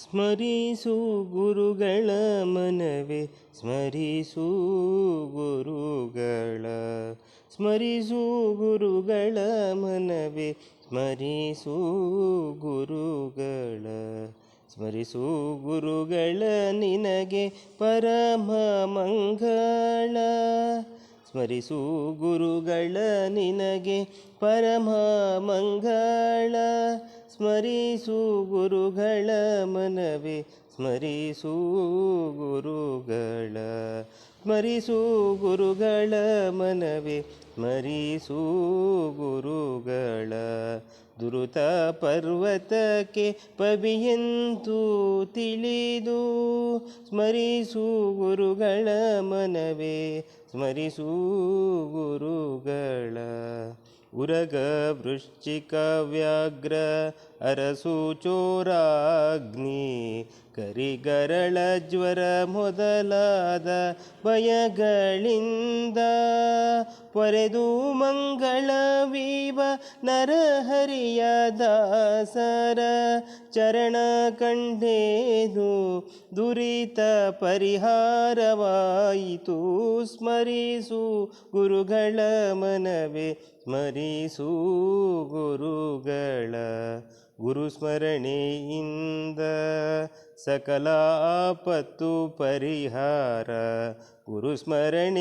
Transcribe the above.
ಸ್ಮರಿಸು ಗುರುಗಳ ಮನವೇ, ಸ್ಮರಿಸು ಗುರುಗಳ ಸ್ಮರಿಸು ಗುರುಗಳ ಮನವೇ, ಸ್ಮರಿಸು ಗುರುಗಳ ಸ್ಮರಿಸು ಗುರುಗಳ ನಿನಗೆ ಪರಮ ಮಂಗಳ, ಸ್ಮರಿಸು ಗುರುಗಳ ನಿನಗೆ ಪರಮ ಮಂಗಳ. ಸ್ಮರಿಸು ಗುರುಗಳ ಮನವೇ, ಸ್ಮರಿಸು ಗುರುಗಳ ಸ್ಮರಿಸು ಗುರುಗಳ ಮನವೇ, ಸ್ಮರಿಸು ಗುರುಗಳ. ದುರುತ ಪರ್ವತಕ್ಕೆ ಪವಿಯಂತು ತಿಳಿದು ಸ್ಮರಿಸು ಗುರುಗಳ ಮನವೇ, ಸ್ಮರಿಸು ಗುರುಗಳ. ಉರಗ ವೃಶ್ಚಿಕ ವ್ಯಾಘ್ರ ಅರಸು ಚೋರಾಗ್ನಿ ಕರಿಗರಳ ಜ್ವರ ಮೊದಲಾದ ಭಯಗಳಿಂದ ಪೊರೆದು ಮಂಗಳವೀವ ನರಹರಿಯ ದಾಸರ. ಚರಣ ಕಂಡೇದು ದುರಿತ ಪರಿಹಾರವಾಯಿತು. ಸ್ಮರಿಸು ಗುರುಗಳ ಮನವೇ, ಸ್ಮರಿಸು ಗುರುಗಳ ಗುರು ಸ್ಮರಣೆಯಿಂದ ಸಕಲ ಆಪತ್ತು ಪರಿಹಾರ ಗುರು ಸ್ಮರಣೆ